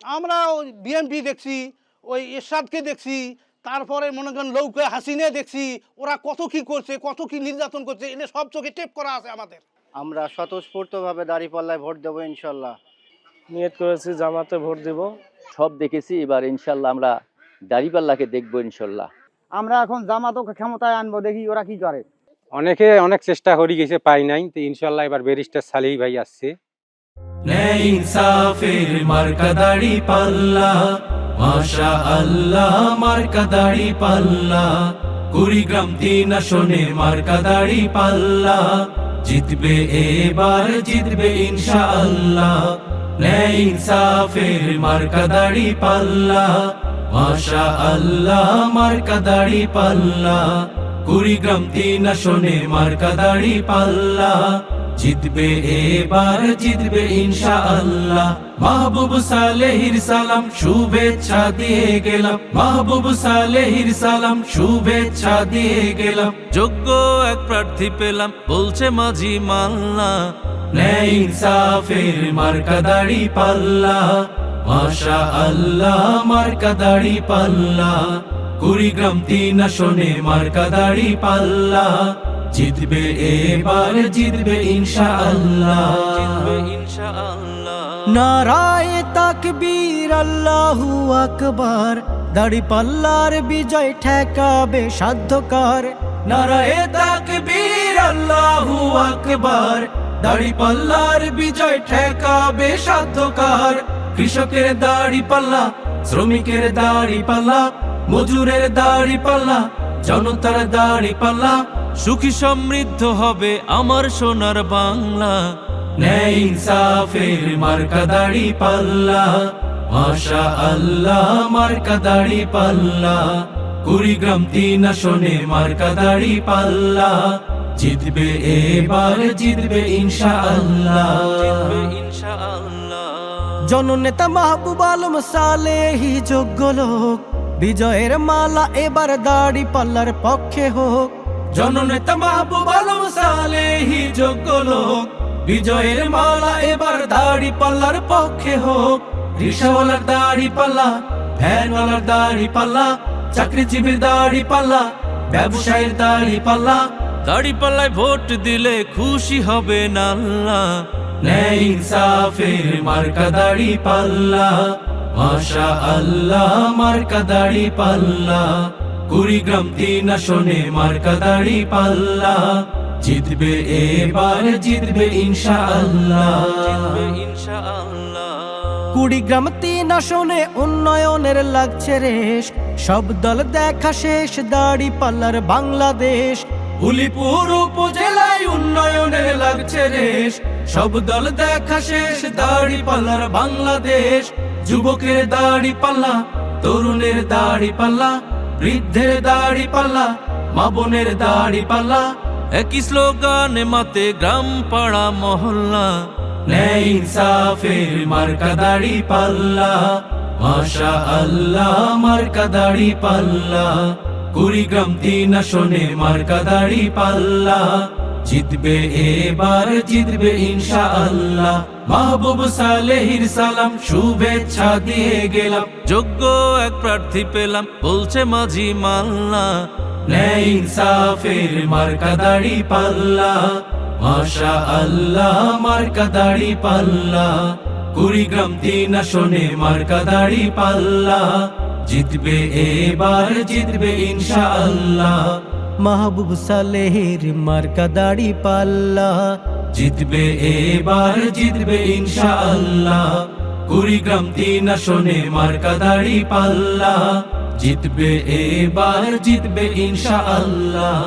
আমরা ওই বিএনপি দেখছি ওই এরশাদকে দেখছি তারপরে মনে করেন লৌকে হাসিনে দেখছি ওরা কত কি করছে কত কি নির্যাতন করছে এনে সব চোখে টেপ করা আছে আমাদের। আমরা স্বতঃস্ফূর্তভাবে দাঁড়িপাল্লায় ভোট দেবো ইনশাল্লাহ। নিয়ত করেছি জামাতে ভোট দিব। সব দেখেছি এবার ইনশাল্লাহ আমরা দাঁড়িপাল্লাকে দেখব ইনশাল্লাহ। আমরা এখন জামাতকে ক্ষমতায় আনব দেখি ওরা কি করে। অনেকে অনেক চেষ্টা করি গেছে পাই নাই তো ইনশাল্লাহ এবার ব্যারিস্টার সালেই ভাই আসছে। ইনসাফের মার্কা দাড়ি পাল্লা। মাশা আল্লাহ মার্কা দাড়ি পাল্লা। কুড়িগ্রাম তিন আসনে মার্কা পাল্লা। জিতবে এবার, জিতবে ইনশা আল্লাহ ইনসাফের মার্কা দাড়ি পাল্লা। মাশা আল্লাহ মার্কা দাড়ি পাল্লা। কুড়িগ্রাম তিন আসনে মার্কা পাল্লা। জিতবে, এবার জিতবে ইনশা আল্লাহ মাহবুব সালেহির সালাম, শুভেচ্ছা দিয়ে গেলাম। মাহবুব সালেহির সালাম, শুভেচ্ছা দিয়ে গেলাম। যোগ্য এক প্রার্থী পেলাম, বলছে মাঝি মাল্লা। ন্যায় ইনসাফের মার্কা দাড়ি পাল্লা। মাশা আল্লাহ মার্কা দাড়ি পাল্লা। কুড়িগ্রাম তিন আসনে মার্কা দাড়ি পাল্লা। জিতবে এবার জিতবে ইনশা আল্লাহ জিতবে ইনশা আল্লাহ নারায় তাকবীর আল্লাহু আকবার। দাড়ি পাল্লার বিজয় ঠেকাবে সাধ্যকার। নারায়ে তাকবীর আল্লাহু আকবার। দাড়ি পাল্লার বিজয় ঠেকাবে সাধ্যকার। কৃষকের দাড়ি পাল্লা শ্রমিকের দাড়ি পাল্লা মজুরের দাড়ি পাল্লা জনতার দাড়ি পাল্লা সুখী সমৃদ্ধ হবে আমার সোনার বাংলা। ন্যায় ইনসাফের মার্কা দাড়ি পাল্লা। মাশা আল্লাহ মার্কা দাড়ি পাল্লা। কুড়িগ্রাম তিন আসনে মার্কা দাড়ি পাল্লা। জিতবে এবার জিতবে ইনশা আল্লাহ জিতবে ইনশা আল্লাহ জননেতা মাহবুব আলম সালেহি যোগ্য লোক। বিজয়ের মালা এবার দাড়ি পাল্লার পক্ষে হোক। জননেতা মাহবুব আলম সালেহি যোগ্য লোক। বিজয়ের মালা এবার দাড়ি পাল্লার পক্ষে হোক। রিক্সাওয়ালার দাড়ি পাল্লা ভ্যানওয়ালার দাড়ি পাল্লা চাকরিজীবীর দাড়ি পাল্লা ব্যবসায়ীর দাড়ি পাল্লা। দাড়ি পাল্লায় ভোট দিলে খুশি হবে নাল্লা। ন্যায় ইনসাফের মার্কা দাড়ি পাল্লা। মাশা আল্লাহ মার্কা দাড়ি পাল্লা। কুড়িগ্রাম তিন আসনে মার্কা দাড়ি পাল্লা। জিতবে এবার জিতবে ইনশা আল্লাহ ইনশা আল্লাহ কুড়িগ্রাম তিন আসনে উন্নয়নের লাগছে রেশ। সব দল দেখা শেষ দাড়ি পাল্লার বাংলাদেশ। উলিপুর উপজেলায় উন্নয়নের লাগছে রেশ। সব দল দেখা শেষ দাড়ি পাল্লার বাংলাদেশ। যুবকের দাড়ি পাল্লা তরুণের দাড়ি পাল্লা বৃদ্ধের দাড়ি পাল্লা, মা বোনের দাড়ি পাল্লা। একই স্লোগানে মাতে গ্রাম পাড়া মহল্লা। দাড়ি পাল্লা। মাশা আল্লাহ মার্কা দাড়ি পাল্লা। মার্কা দাড়ি পাল্লা। জিতবে এবার, জিতবে ইনশা আল্লাহ মাহবুব সালেহির সালাম, শুভেচ্ছা দিয়ে গেলাম। যোগ্য এক প্রার্থী পেলাম, বলছে মাঝি মাল্লা। আল্লাহ জিতবে এবার, জিতবে ইনশা আল্লাহ মাহবুব সালেহের মার্কা দাড়ি পাল্লা। জিতবে এবার, জিতবে ইনশাল্লাহ কুড়িগ্রাম তিন আসনে মার্কা দাড়ি পাল্লা। জিতবে এবার, জিতবে ইনশা আল্লাহ